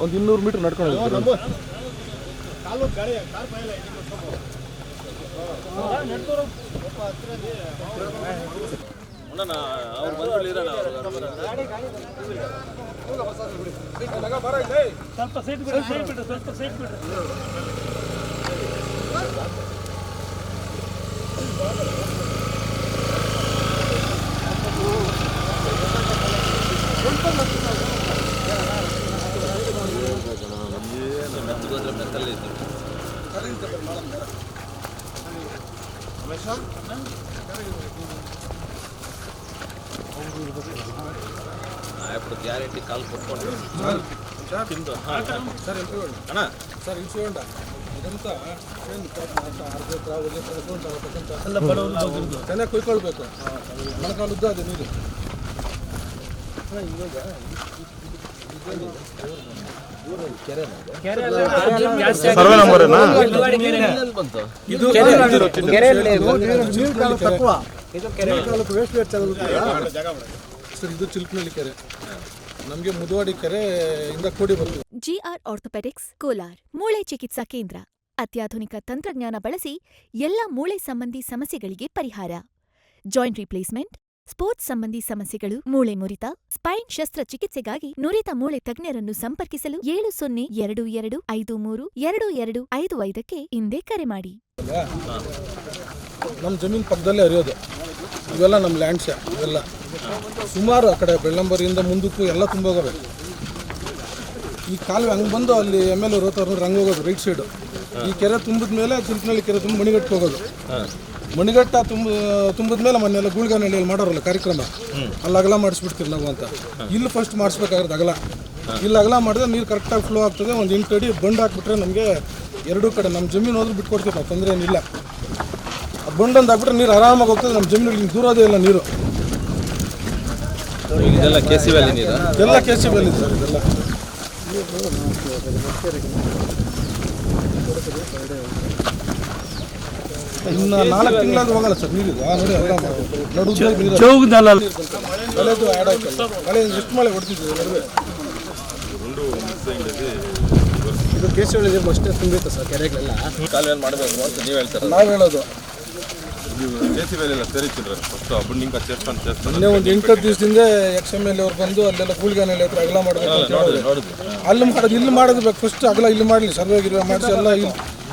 ಒಂದು ಇನ್ನೂರು ಮೀಟರ್ ನಡ್ಕೊಂಡು ಸ್ವಲ್ಪ ಸೈಟ್ ಬಿಡ್ರಿ ಸೈಟ್ ಬಿಡ್ರಿ ಸ್ವಲ್ಪ ಸೈಟ್ ಬಿಡ್ರಿ ಇತ್ತು ಆಯ್ತು ಗ್ಯಾರಂಟಿ ಕಾಲ್ ಕೊಟ್ಕೊಂಡು ತಿಂದು ಹಾಂ ಅಣ್ಣ ಸರ್ ಇನ್ಸಿಡೆಂಟ್ ಇದಂತ ಏನು ಅರ್ಧ ಎಕರೆ ಒಂದು ಎಕರೆ ತಗೊಂಡು ತಗೋತಕ್ಕಂಥ ಎಲ್ಲ ಬಡವರು ಹೋಗಿರೋದು ಚೆನ್ನಾಗಿ ಕೊಯ್ಕೊಳ್ಬೇಕು ಮೊಳಕಾಲುದ್ದ ಅದು ನೀರು ಸರ್ವೆ ನಂಬರ್ ಏನಾ? ಎಲ್ಲೆಲ್ಲಿ ಬಂತು ಇದು ಸರ್ ಇದು ಚಿಲ್ಕನಹಳ್ಳಿ ಕೆರೆ. ನಮಗೆ ಮುದುವಾಡಿ ಕೆರೆ ಇಂದ ಕೂಡಿ ಬರ್ತದೆ. GR orthopaedics Kolar. ಮೂಳೆ ಚಿಕಿತ್ಸಾ ಕೇಂದ್ರ. ಅತ್ಯಾಧುನಿಕ ತಂತ್ರಜ್ಞಾನ ಬಳಸಿ ಎಲ್ಲ ಮೂಳೆ ಸಂಬಂಧಿ ಸಮಸ್ಯೆಗಳಿಗೆ ಪರಿಹಾರ. ಜಾಯಿಂಟ್ ರಿಪ್ಲೇಸ್ಮೆಂಟ್ ಸ್ಪೋರ್ಟ್ಸ್ ಸಂಬಂಧಿ ಸಮಸ್ಯೆಗಳು, ಮೂಳೆ ಮುರಿತ, ಸ್ಪೈನ್ ಶಸ್ತ್ರಚಿಕಿತ್ಸೆಗಾಗಿ ನುರಿತ ಮೂಳೆ ತಜ್ಞರನ್ನು ಸಂಪರ್ಕಿಸಲು ಏಳು ಸೊನ್ನೆ ಎರಡು ಎರಡು ಐದು ಮೂರು ಎರಡು ಎರಡು ಐದು ಐದಕ್ಕೆ ಹಿಂದೆ ಕರೆ ಮಾಡಿ. ನಮ್ಮ ಜಮೀನು ಪಕ್ಕದಲ್ಲೇ ಹರಿಯೋದು. ಇವೆಲ್ಲ ನಮ್ಮ ಲ್ಯಾಂಡ್ಸ್ ಇವೆಲ್ಲ. ಸುಮಾರು ಆ ಕಡೆ ಬೆಳ್ಳಂಬರಿಯಿಂದ ಮುಂದಕ್ಕೂ ಎಲ್ಲ ತುಂಬೋಗವೆ. ಈ ಕಾಲುವೆ ಹಂಗೆ ಬಂದು ಅಲ್ಲಿ ಎಂ ಎಲ್ ರೋತವ್ರ ಹಂಗೆ ಹೋಗೋದು, ರೈಟ್ ಸೈಡು. ಈ ಕೆರೆ ತುಂಬಿದ ಮೇಲೆ ಚಿಲ್ಕನಹಳ್ಳಿ ಕೆರೆ ತುಂಬ ಮಣಿಗಟ್ಟು ಹೋಗೋದು. ಮಣಿಗಟ್ಟ ತುಂಬ ತುಂಬಿದ ಮೇಲೆ ಮೊನ್ನೆಲ್ಲ ಗೂಳ್ಗಾನಹಳ್ಳಿಯಲ್ಲಿ ಮಾಡೋರಲ್ಲ ಕಾರ್ಯಕ್ರಮ. ಅಲ್ಲಿ ಅಗಲ ಮಾಡಿಸ್ಬಿಡ್ತೀವಿ ನಾವು ಅಂತ. ಇಲ್ಲಿ ಫಸ್ಟ್ ಮಾಡಿಸ್ಬೇಕಾಗಿರೋದು ಅಗಲ. ಇಲ್ಲಿ ಅಗಲ ಮಾಡಿದ್ರೆ ನೀರು ಕರೆಕ್ಟಾಗಿ ಫ್ಲೋ ಆಗ್ತದೆ ಒಂದು ಎಂಟು ಅಡಿ ಬಂಡ್ ಹಾಕ್ಬಿಟ್ರೆ ನಮಗೆ ಎರಡೂ ಕಡೆ ನಮ್ಮ ಜಮೀನು ಹೋದ್ರೆ ಬಿಟ್ಕೊಡ್ತೀವಿ ನಾವು ತೊಂದರೆ ಏನಿಲ್ಲ. ಆ ಬಂಡಂದು ಹಾಕ್ಬಿಟ್ರೆ ನೀರು ಆರಾಮಾಗಿ ಹೋಗ್ತದೆ ನಮ್ಮ ಜಮೀನಿಗೆ ದೂರೋದೇ ಇಲ್ಲ ನೀರು. ಇದೆಲ್ಲ ಕೆ ಸಿ ವ್ಯಾಲಿ ನೀರು? ಎಲ್ಲ ಕೆ ಸಿ ಇದೆ ಸರ್ ಇದೆಲ್ಲ. ಇನ್ನು ನಾಲ್ಕು ತಿಂಗಳಾದ್ರೂ ಹೋಗಲ್ಲ ಸರ್ ನೀರಿದು ನೋಡಿ ಎಲ್ಲ ನಡುವೆ ನೀರು ಚೌಗದಲ್ಲ ಮಳೆದು ಆ್ಯಡ್ ಆಯ್ತಲ್ಲ. ಮಳೆ ಎಷ್ಟು ಮಳೆ ಹೊಡ್ತಿದ್ವಿ ನಡುವೆ. ಇದು ಕೇಸರಿ ನೀರು ಅಷ್ಟೇ ತುಂಬಿತ್ತು ಸರ್ ಕೆರೆಗಳೆಲ್ಲ. ಏನು ಮಾಡಬೇಕು ಅಂತ ನೀವು ಹೇಳ್ತಾರೆ ನಾವು ಹೇಳೋದು. ಮೊನ್ನೆ ಒಂದು ಎಂಟು ದಿವಸದಿಂದ ಎಕ್ಸ್ ಎಂ ಎಲ್ ಅವ್ರು ಬಂದು ಅಲ್ಲೆಲ್ಲ ಕೂಳ್ಗಾನಲ್ಲಿ ಹತ್ರ ಅಗಲ ಮಾಡಬೇಕು ಅಲ್ಲಿ ಮಾಡೋದು ಇಲ್ಲಿ ಮಾಡೋದು ಬೇಕು. ಫಸ್ಟ್ ಅಗಲ ಇಲ್ಲಿ ಮಾಡಲಿ ಸರ್ವೆ ಗಿರ್ವೆ ಮಾಡಿಸಿ ಎಲ್ಲ ಇಲ್ಲಿ.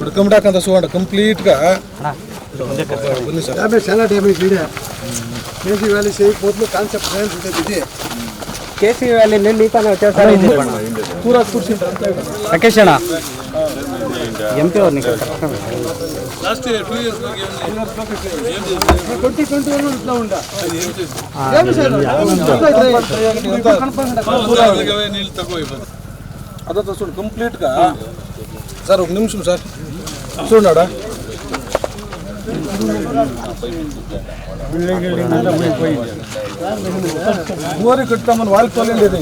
ఉడకమడాకంత చూడండి కంప్లీట్ గా సార్ డ్యామేజ్ చాలా డ్యామేజ్ కేసి వాలి సే పోట్ల కాన్సెప్ట్ సైన్స్ ఉంటుంది ఇది కేసీ వ్యాలీ నుండి కానీ వచ్చేసారి పూరా కూర్చుంటే Rakesh MP Varni last year two years twenty twenty one ఇట్లా ఉండా అదే చూడండి కంప్లీట్ గా సార్ ఒక నిమిషం సార్ చూడండి మోరీ కట్టామని వాళ్ళకి తోలేదు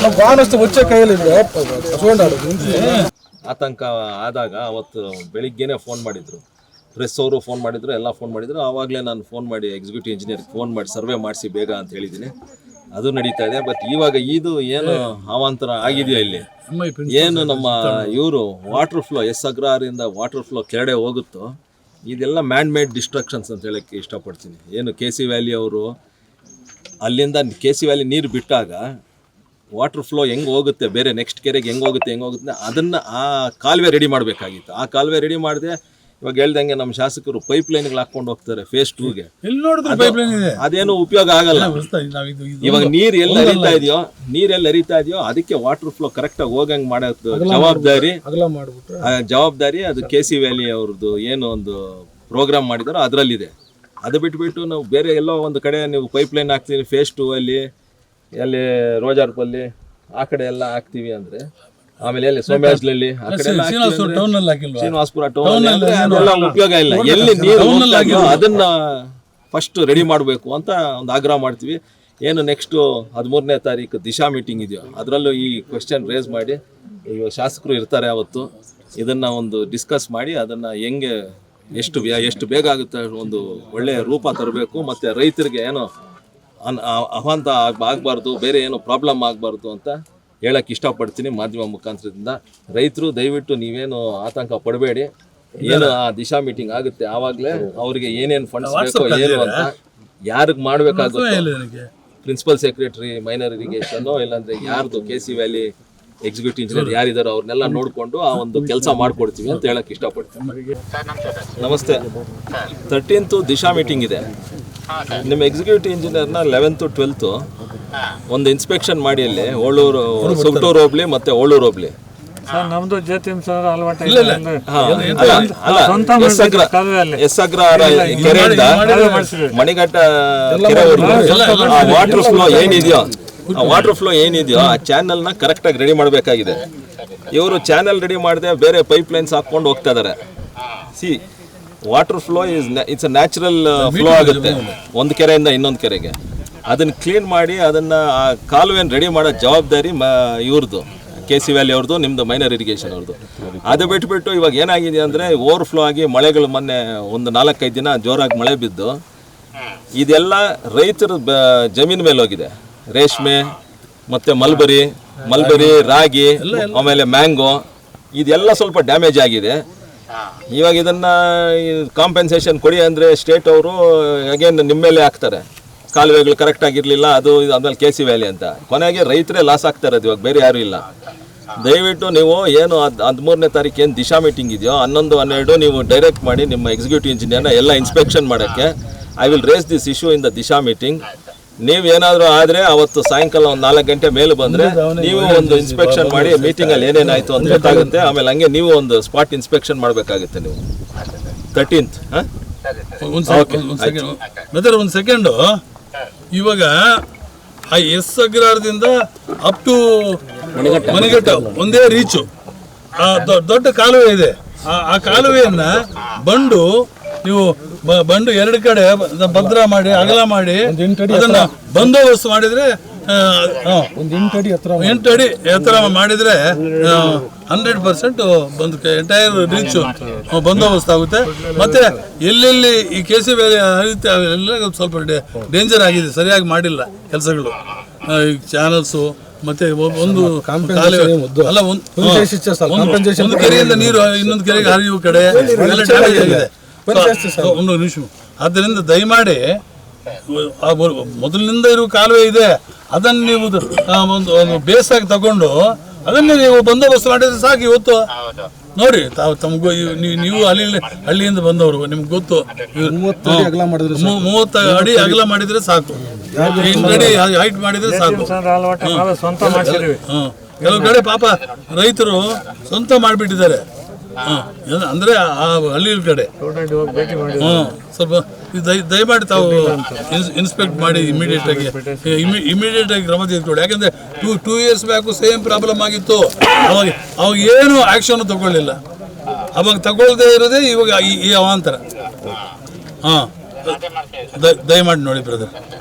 ನಾವು ಬಾಣಸ್ತು వచ్చే ಕೈಯಲ್ಲಿ చూడండి ಆಡು. ಆತಂಕ ಆದಾಗ ಅವತ್ತು ಬೆಳಿಗ್ಗೆನೆ ಫೋನ್ ಮಾಡಿದ್ರು ಪ್ರೆಸ್ ಅವರು ಫೋನ್ ಮಾಡಿದ್ರು ಎಲ್ಲ ಫೋನ್ ಮಾಡಿದ್ರು ಆವಾಗಲೇ ನಾನು ಫೋನ್ ಮಾಡಿ ಎಕ್ಸಿಕ್ಯೂಟಿವ್ ಇಂಜಿನಿಯರ್ಗೆ ಫೋನ್ ಮಾಡಿ ಸರ್ವೆ ಮಾಡಿಸಿ ಬೇಗ ಅಂತ ಹೇಳಿದ್ದೀನಿ ಅದು ನಡೀತಾ ಇದೆ. ಬಟ್ ಇವಾಗ ಇದು ಏನು ಅವಾಂತರ ಆಗಿದೆಯಾ ಇಲ್ಲಿ? ಏನು ನಮ್ಮ ಇವರು ವಾಟರ್ ಫ್ಲೋ ಎಸ್ ಅಗ್ರಹಾರಿಂದ ವಾಟರ್ ಫ್ಲೋ ಕೆಳಗಡೆ ಹೋಗುತ್ತೋ ಇದೆಲ್ಲ ಮ್ಯಾನ್ ಮೇಡ್ ಡಿಸ್ಟ್ರಕ್ಷನ್ಸ್ ಅಂತ ಹೇಳಕ್ಕೆ ಇಷ್ಟಪಡ್ತೀನಿ. ಏನು ಕೆ ಸಿ ವ್ಯಾಲಿ ಅವರು ಅಲ್ಲಿಂದ ಕೆ ಸಿ ವ್ಯಾಲಿ ನೀರು ಬಿಟ್ಟಾಗ ವಾಟರ್ ಫ್ಲೋ ಹೆಂಗೆ ಹೋಗುತ್ತೆ ಬೇರೆ ನೆಕ್ಸ್ಟ್ ಕೆರೆಗೆ ಹೆಂಗೆ ಹೋಗುತ್ತೆ ಹೆಂಗೆ ಹೋಗುತ್ತೆ ಅದನ್ನು ಆ ಕಾಲುವೆ ರೆಡಿ ಮಾಡಬೇಕಾಗಿತ್ತು. ಆ ಕಾಲುವೆ ರೆಡಿ ಮಾಡಿದೆ ಇವಾಗ ಹೇಳ್ದಂಗೆ ನಮ್ಮ ಶಾಸಕರು ಪೈಪ್ ಲೈನ್ಗಳು ಹಾಕೊಂಡು ಹೋಗ್ತಾರೆ ಫೇಸ್ ಟೂಗೆ. ಎಲ್ಲಿ ನೋಡಿದ್ರೆ ಪೈಪ್ ಲೈನ್ ಇದೆ? ಅದೇನು ಉಪಯೋಗ ಆಗಲ್ಲ. ಇವಾಗ ನೀರ್ ಎಲ್ಲಿ ಹರಿತಾ ಇದೆಯೋ ನೀರ್ ಎಲ್ಲಿ ಹರಿತಾ ಇದೆಯೋ ಅದಕ್ಕೆ ವಾಟರ್ ಫ್ಲೋ ಕರೆಕ್ಟ್ ಆಗಿ ಹೋಗಂಗ್ ಮಾಡೋದು ಜವಾಬ್ದಾರಿ. ಜವಾಬ್ದಾರಿ ಅದು ಕೆ ಸಿ ವ್ಯಾಲಿ ಅವ್ರದ್ದು ಏನು ಒಂದು ಪ್ರೋಗ್ರಾಮ್ ಮಾಡಿದಾರೋ ಅದರಲ್ಲಿದೆ. ಅದು ಬಿಟ್ಬಿಟ್ಟು ನಾವು ಬೇರೆ ಎಲ್ಲೋ ಒಂದು ಕಡೆ ನೀವು ಪೈಪ್ ಲೈನ್ ಹಾಕ್ತೀವಿ ಫೇಸ್ ಟೂ ಅಲ್ಲಿ ಎಲ್ಲಿ ರೋಜಾರ್ಪಲ್ಲಿ ಆ ಕಡೆ ಎಲ್ಲ ಹಾಕ್ತೀವಿ ಅಂದ್ರೆ ಆಮೇಲೆ ಎಲ್ಲಿ? ಸೋಮ್ಯಾಜ್ಲಲ್ಲಿ ಆ ಕಡೆ ಎಲ್ಲ ಟೌನ್ ಅಲ್ಲಿ ಹಾಕಿಲ್ವಾ? ಶ್ರೀನಿವಾಸಪುರ ಟೌನ್ ಅಂದ್ರೆ ಅದೆಲ್ಲ ಉಪಯೋಗ ಇಲ್ಲ. ಎಲ್ಲಿ ನೀರು ಹೋಗ್ತಾ ಅದನ್ನ ಫಸ್ಟ್ ರೆಡಿ ಮಾಡಬೇಕು ಅಂತ ಒಂದು ಆಗ್ರಹ ಮಾಡ್ತೀವಿ. ಏನು ನೆಕ್ಸ್ಟ್ ಹದಿಮೂರನೇ ತಾರೀಕು ದಿಶಾ ಮೀಟಿಂಗ್ ಇದೆಯೋ ಅದರಲ್ಲೂ ಈ ಕ್ವೆಶ್ಚನ್ ರೇಸ್ ಮಾಡಿ ಈಗ ಶಾಸಕರು ಇರ್ತಾರೆ ಅವತ್ತು ಇದನ್ನ ಒಂದು ಡಿಸ್ಕಸ್ ಮಾಡಿ ಅದನ್ನ ಹೆಂಗೆ ಎಷ್ಟು ವ್ಯ- ಎಷ್ಟು ಬೇಗ ಆಗುತ್ತೆ ಒಂದು ಒಳ್ಳೆಯ ರೂಪ ತರಬೇಕು ಮತ್ತೆ ರೈತರಿಗೆ ಏನೋ ಅನ್ ಆ- ಅವಾಂತ ಆಗ್ಬಾರ್ದು ಬೇರೆ ಏನೋ ಪ್ರಾಬ್ಲಮ್ ಆಗಬಾರ್ದು ಅಂತ ಹೇಳಕ್ ಇಷ್ಟಪಡ್ತೀನಿ ಮಾಧ್ಯಮ ಮುಖಾಂತರದಿಂದ. ರೈತರು ದಯವಿಟ್ಟು ನೀವೇನು ಆತಂಕ ಪಡಬೇಡಿ. ಏನು ಆ ದಿಶಾ ಮೀಟಿಂಗ್ ಆಗುತ್ತೆ ಆವಾಗಲೇ ಅವರಿಗೆ ಏನೇನು ಫಂಡ್ಸ್ ಬೇಕೋ ಏನು ಅಂತ ಯಾರಿಗೆ ಮಾಡಬೇಕಾಗುತ್ತೆ ಪ್ರಿನ್ಸಿಪಲ್ ಸೆಕ್ರೆಟರಿ ಮೈನರ್ ಇರಿಗೇಷನ್ ಇಲ್ಲಾಂದ್ರೆ ಯಾರ್ದು K C valley executive engineer ಯಾರಿದಾರೋ ಅವ್ರನ್ನೆಲ್ಲ ನೋಡಿಕೊಂಡು ಆ ಒಂದು ಕೆಲಸ ಮಾಡ್ಕೊಡ್ತೀವಿ ಅಂತ ಹೇಳಕ್ ಇಷ್ಟಪಡ್ತೀನಿ. ನಮಸ್ತೆ ತರ್ಟೀನ್ತು ದಿಶಾ ಮೀಟಿಂಗ್ ಇದೆ. ನಿಮ್ಮ ಎಕ್ಸಿಕ್ಯೂಟಿವ್ ಇಂಜಿನಿಯರ್ನ ಲೆವೆಂತು ಟ್ವೆಲ್ತು ಒಂದು ಇನ್ಸ್ಪೆಕ್ಷನ್ ಮಾಡಿ ಅಲ್ಲಿ ಓಳೂರು ಸುಗ್ಟೂರು ಹೋಗ್ಲಿ ಮತ್ತೆ ಓಳೂರು ಹೋಗ್ಲಿ ಮಣಿಘಟ್ಟ ವಾಟರ್ ಫ್ಲೋ ಏನಿದೆಯೋ ಆ ವಾಟರ್ ಫ್ಲೋ ಏನಿದೆಯೋ ಆ ಚಾನಲ್ನ ಕರೆಕ್ಟಾಗಿ ರೆಡಿ ಮಾಡಬೇಕಾಗಿದೆ. ಇವರು ಚಾನೆಲ್ ರೆಡಿ ಮಾಡದೆ ಬೇರೆ ಪೈಪ್ ಲೈನ್ಸ್ ಹಾಕ್ಕೊಂಡು ಹೋಗ್ತಾ ಇದ್ದಾರೆ see water flow is it's a natural flow ಆಗುತ್ತೆ. ಒಂದು ಕೆರೆಯಿಂದ ಇನ್ನೊಂದು ಕೆರೆಗೆ. ಅದನ್ನ ಕ್ಲೀನ್ ಮಾಡಿ ಅದನ್ನ ಆ ಕಾಲುವೆನ ರೆಡಿ ಮಾಡೋ ಜವಾಬ್ದಾರಿ ಮ ಇವ್ರದ್ದು ಕೆ ಸಿ ವ್ಯಾಲಿ ಅವ್ರದ್ದು ನಿಮ್ಮದು ಮೈನರ್ ಇರಿಗೇಷನ್ ಅವ್ರದ್ದು ಅದು ಬಿಟ್ಬಿಟ್ಟು ಇವಾಗ ಏನಾಗಿದೆ ಅಂದರೆ ಓವರ್ಫ್ಲೋ ಆಗಿ ಮಳೆಗಳು ಮೊನ್ನೆ ಒಂದು ನಾಲ್ಕೈದು ದಿನ ಜೋರಾಗಿ ಮಳೆ ಬಿದ್ದು ಇದೆಲ್ಲ ರೈತರ ಬ ಜಮೀನ್ ಮೇಲೆ ಹೋಗಿದೆ. ರೇಷ್ಮೆ ಮತ್ತು ಮಲ್ಬರಿ ಮಲ್ಬರಿ ರಾಗಿ ಆಮೇಲೆ ಮ್ಯಾಂಗೋ ಇದೆಲ್ಲ ಸ್ವಲ್ಪ ಡ್ಯಾಮೇಜ್ ಆಗಿದೆ. ಇವಾಗ ಇದನ್ನ ಕಾಂಪೆನ್ಸೇಷನ್ ಕೊಡಿ ಅಂದರೆ ಸ್ಟೇಟ್ ಅವರು ಅಗೇನ್ ನಿಮ್ಮ ಮೇಲೆ ಹಾಕ್ತಾರೆ. ಕಾಲುವೆಗಳು ಕರೆಕ್ಟ್ ಆಗಿರಲಿಲ್ಲ ಅದು ಆಮೇಲೆ ಕೆ ಸಿ ವ್ಯಾಲಿ ಅಂತ. ಕೊನೆಗೆ ರೈತರೇ ಲಾಸ್ ಆಗ್ತಾ ಇರೋದು ಇವಾಗ ಬೇರೆ ಯಾರೂ ಇಲ್ಲ. ದಯವಿಟ್ಟು ನೀವು ಏನು ಅದು ಹದಿಮೂರನೇ ತಾರೀಕು ಏನು ದಿಶಾ ಮೀಟಿಂಗ್ ಇದೆಯೋ ಹನ್ನೊಂದು ಹನ್ನೆರಡು ನೀವು ಡೈರೆಕ್ಟ್ ಮಾಡಿ ನಿಮ್ಮ ಎಕ್ಸಿಕ್ಯೂಟಿವ್ ಇಂಜಿನಿಯರ್ನ ಎಲ್ಲ ಇನ್ಸ್ಪೆಕ್ಷನ್ ಮಾಡೋಕ್ಕೆ I will raise this issue in the Disha meeting ನೀವು ಏನಾದರೂ ಆದರೆ ಅವತ್ತು ಸಾಯಂಕಾಲ ಒಂದು ನಾಲ್ಕು ಗಂಟೆ ಮೇಲೆ ಬಂದರೆ ನೀವು ಒಂದು ಇನ್ಸ್ಪೆಕ್ಷನ್ ಮಾಡಿ ಮೀಟಿಂಗಲ್ಲಿ ಏನೇನಾಯಿತು ಅಂತ ಗೊತ್ತಾಗುತ್ತೆ. ಆಮೇಲೆ ಹಂಗೆ ನೀವು ಒಂದು ಸ್ಪಾಟ್ ಇನ್ಸ್ಪೆಕ್ಷನ್ ಮಾಡಬೇಕಾಗುತ್ತೆ ನೀವು. ತರ್ಟೀನ್ತ್ ಹಾಂ? ಒಂದು ಸೆಕೆಂಡ್ ಮೆದರ್ ಒಂದು ಸೆಕೆಂಡು ಇವಾಗ ಆ ಎಸ್ ಅಗ್ರಹಾರದಿಂದ ಅಪ್ ಟು ಮನೆಗಟ್ಟ ಒಂದೇ ರೀಚು ದೊಡ್ಡ ಕಾಲುವೆ ಇದೆ. ಆ- ಆ ಕಾಲುವೆಯನ್ನ ಬಂಡು ನೀವು ಬಂಡು ಎರಡು ಕಡೆ ಭದ್ರ ಮಾಡಿ ಅಗಲ ಮಾಡಿ ಅದನ್ನ ಬಂದೋಬಸ್ತ್ ಮಾಡಿದ್ರೆ ಎಂಟು ಅಡಿ ಎತ್ತರ ಮಾಡಿದ್ರೆ ಹಂಡ್ರೆಡ್ ಪರ್ಸೆಂಟ್ ಬಂದು ಎಂಟೈರ್ ರೀಚ್ ಬಂದೋಬಸ್ತ್ ಆಗುತ್ತೆ. ಮತ್ತೆ ಎಲ್ಲೆಲ್ಲಿ ಈ ಕೆ ಸಿ ಬೇರೆ ಹರಿಯುತ್ತೆ ಅವೆಲ್ಲ ಸ್ವಲ್ಪ ಡೇಂಜರ್ ಆಗಿದೆ ಸರಿಯಾಗಿ ಮಾಡಿಲ್ಲ ಕೆಲಸಗಳು. ಈ ಚಾನಲ್ಸು ಮತ್ತೆ ಒಂದು ಅಲ್ಲ ಒಂದು ಕೆರೆಯಿಂದ ನೀರು ಇನ್ನೊಂದು ಕೆರೆಗೆ ಹರಿಯುವ ಕಡೆ ಎಲ್ಲ ಒಂದು ನಿಮಿಷ. ಆದ್ದರಿಂದ ದಯಮಾಡಿ ಮೊದಲಿನಿಂದ ಇರುವ ಕಾಲುವೆ ಇದೆ. ಅದನ್ನು ನೀವು ಒಂದು ಒಂದು ಬೇಸಾಗಿ ತಗೊಂಡು ಅದನ್ನೇ ನೀವು ಬಂದೋಬಸ್ತ್ ಮಾಡಿದ್ರೆ ಸಾಕು ಇವತ್ತು. ನೋಡಿ ತಾವು ತಮಗೂ ನೀವು- ನೀವು ಅಲ್ಲಿ ಹಳ್ಳಿಯಿಂದ ಬಂದವರು ನಿಮ್ಗೆ ಗೊತ್ತು. ಮೂವತ್ತ ಅಡಿ ಅಗಲ ಮಾಡಿದ್ರೆ ಮೂ- ಮೂವತ್ತು ಅಡಿ ಅಗಲ ಮಾಡಿದ್ರೆ ಸಾಕು. ಅಡಿ ಹೈಟ್ ಮಾಡಿದ್ರೆ ಸಾಕು. ಕೆಲವು ಕಡೆ ಪಾಪ ರೈತರು ಸ್ವಂತ ಮಾಡಿಬಿಟ್ಟಿದ್ದಾರೆ. ಅಂದ್ರೆ ಆ ಹಳ್ಳಿ ಕಡೆ. ಹ್ಞೂ ಸ್ವಲ್ಪ ದಯ- ದಯಮಾಡಿ ತಾವು ಇನ್ಸ್- ಇನ್ಸ್ಪೆಕ್ಟ್ ಮಾಡಿ ಇಮಿಡಿಯೇಟ್ ಆಗಿ. ಇಮಿಡಿಯೇಟ್ ಆಗಿ ಕ್ರಮ ತೆಗೆದುಕೊಳ್ಳಿ. ಯಾಕಂದ್ರೆ two two years back same problem ಆಗಿತ್ತು. ಅವಾಗ ಅವಾಗ ಏನು ಆಕ್ಷನ್ ತಗೊಳ್ಳಿಲ್ಲ. ಅವಾಗ ತಗೊಳ್ದೇ ಇರೋದೇ ಇವಾಗ ಈ ಅವಾಂತರ. ಹಾ ದಯಮಾಡಿ ನೋಡಿ ಬ್ರದರ್